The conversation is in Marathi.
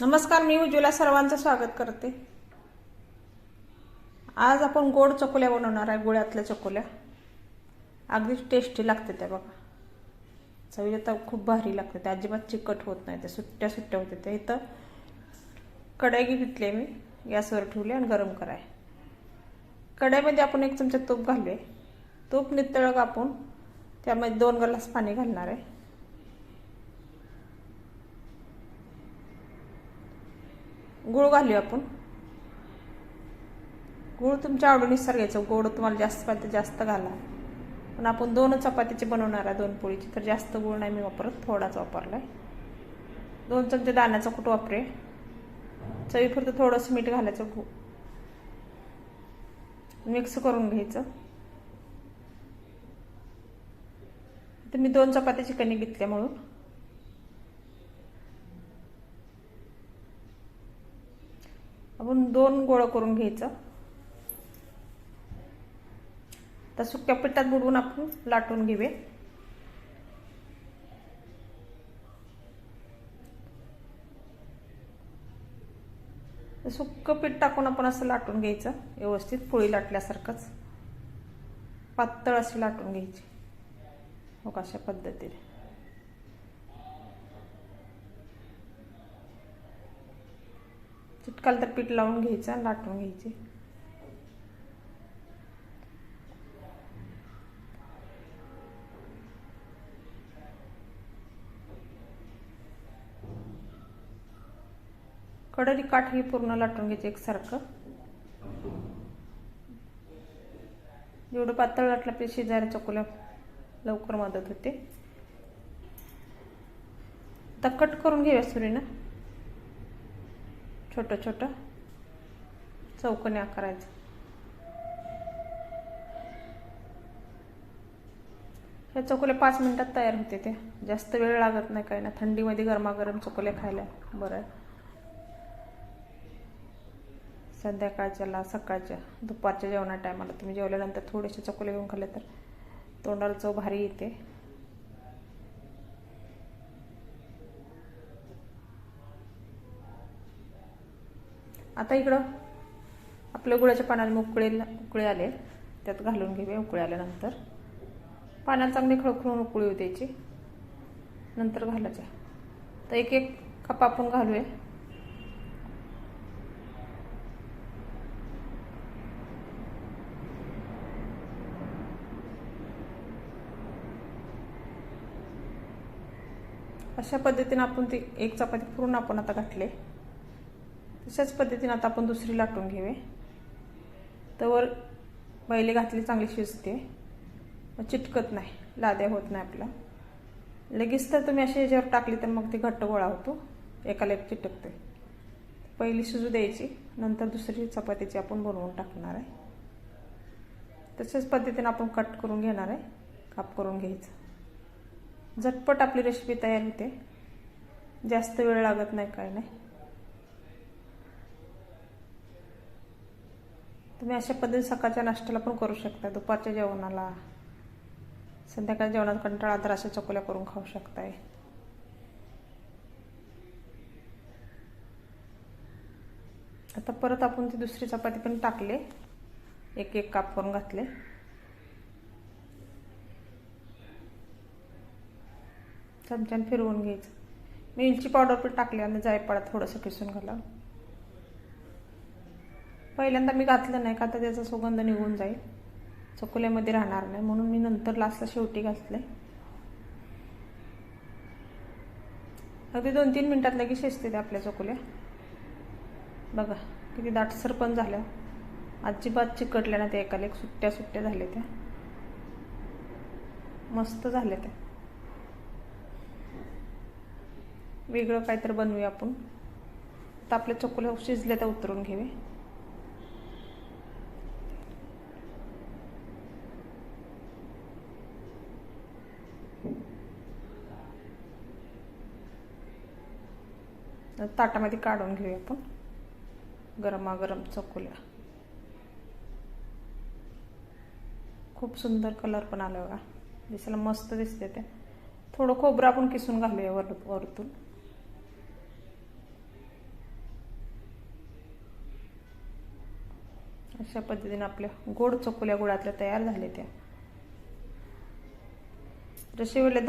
नमस्कार मी उज्ज्वला सर्वांचं स्वागत करते. आज आपण गोड चकोल्या बनवणार आहे गुळ्यातल्या चकोल्या. अगदी टेस्टी लागते त्या बघा. चवीला तर खूप भारी लागते त्या अजिबात चिकट होत नाही त्या सुट्ट्या सुट्ट्या होते त्या इथं कढई घेतली मी गॅसवर ठेवली आणि गरम कराय. कढईमध्ये आपण एक चमचा तूप घालूया. तूप नितळ आपण त्यामध्ये दोन ग्लास पाणी घालणार आहे. गुळ घालूया आपण. गुळ तुमच्या आवडीनुसार घ्यायचं. गोड तुम्हाला जास्त पाहिजे जास्त घाला. पण आपण दोन चपातीचे बनवणार आहे दोन पोळीची. तर जास्त गुळ नाही मी वापरत थोडाच वापरला आहे दोन चमचे दाण्याचा कुठ वापरे. चवीपुरतं थोडंसं मीठ घालायचं गु मिक्स करून घ्यायचं. तर मी दोन चपात्याची कणी घेतल्या म्हणून. आपण दोन गोळं करून घ्यायचं. तर सुक्या पिठात बुडवून आपण लाटून घेऊया. सुक्क पीठ टाकून आपण असं लाटून घ्यायचं व्यवस्थित पोळी लाटल्यासारखंच. पातळ अशी लाटून घ्यायची. हो कशा पद्धतीने. चिटकाल तर पीठ लावून घ्यायचं आणि लाटून घ्यायचे. कडरी काठ ही पूर्ण लाटून घ्यायची एकसारखं. जेवढं पातळ लाटलं ते शेजारी चकोल्या लवकर मदत होते. आता कट करून घेऊया सुरीनं. छोटं छोटं चौकोनी आकारायचं ह्या चकोल्या पाच मिनटात तयार होते ते. जास्त वेळ लागत नाही काही ना थंडीमध्ये गरमागरम चकोले खायला. बरं. संध्याकाळच्याला सकाळच्या दुपारच्या जेवणा टायमाला. तुम्ही जेवल्यानंतर थोडेसे चकोले घेऊन खाल्ले तर तोंडाला चव भारी येते. आता इकडं आपल्या गुळाच्या पाण्याला उकळे उकळे आले. त्यात घालून घेऊया उकळे आल्यानंतर. पाण्याला चांगली खळखळून उकळी होऊ द्यायची. नंतर घालायच्या. तर एक एक कप आपण घालूया. अशा पद्धतीने आपण ती एक चपाती पूर्ण आपण आता घातले. तशाच पद्धतीने आता आपण दुसरी लाटून घेऊया. तर बैले घातली चांगली शिजते. चिटकत नाही लाद्या होत नाही आपला लगेच तर तुम्ही अशी याच्यावर टाकली तर मग ती घट्ट गोळा होतो. एकाला एक चिटकते. पहिली शिजू द्यायची नंतर दुसरी चपातीची आपण बनवून टाकणार आहे. तशाच पद्धतीने आपण कट करून घेणार आहे. काप करून घ्यायचं. झटपट आपली रेसिपी तयार होते. जास्त वेळ लागत नाही काय नाही. तुम्ही अशा पद्धतीने सकाळच्या नाश्त्याला पण करू शकता दुपारच्या जेवणाला. संध्याकाळच्या जेवणात कंटाळा तर अशा चकोल्या करून खाऊ शकताय. आता परत आपण ती दुसरी चपाती पण टाकले. एक एक काप करून घातले. चमच्यानं फिरवून घ्यायचं. मिरची पावडर पण टाकली आणि जायपाळा थोडंसं किसून घाला पहिल्यांदा मी घातलं नाही का तर त्याचा सुगंध निघून जाईल. चकोल्यामध्ये राहणार नाही म्हणून मी नंतर लास्टला शेवटी घातले अगदी दोन तीन मिनिटात लगेच शिजते ते आपल्या चकोल्या. बघा किती दाटसर पण झाल्या. अजिबात चिकटल्या ना त्या एकाला एक सुट्ट्या सुट्ट्या झाल्या त्या. मस्त झाल्या त्या. वेगळं काहीतरी बनवूया आपण. आता आपल्या चकोल्या शिजल्या त्या उतरून घेऊया. ताटामध्ये काढून घेऊया आपण. गरमागरम चकोल्या. खूप सुंदर कलर पण आला बघा. दिसायला मस्त दिसते ते. थोडं खोबरं आपण किसून घालूया वर वरतून. अशा पद्धतीने आपल्या गोड चकोल्या गुळातल्या तयार झाल्या त्या. जसे वेळेला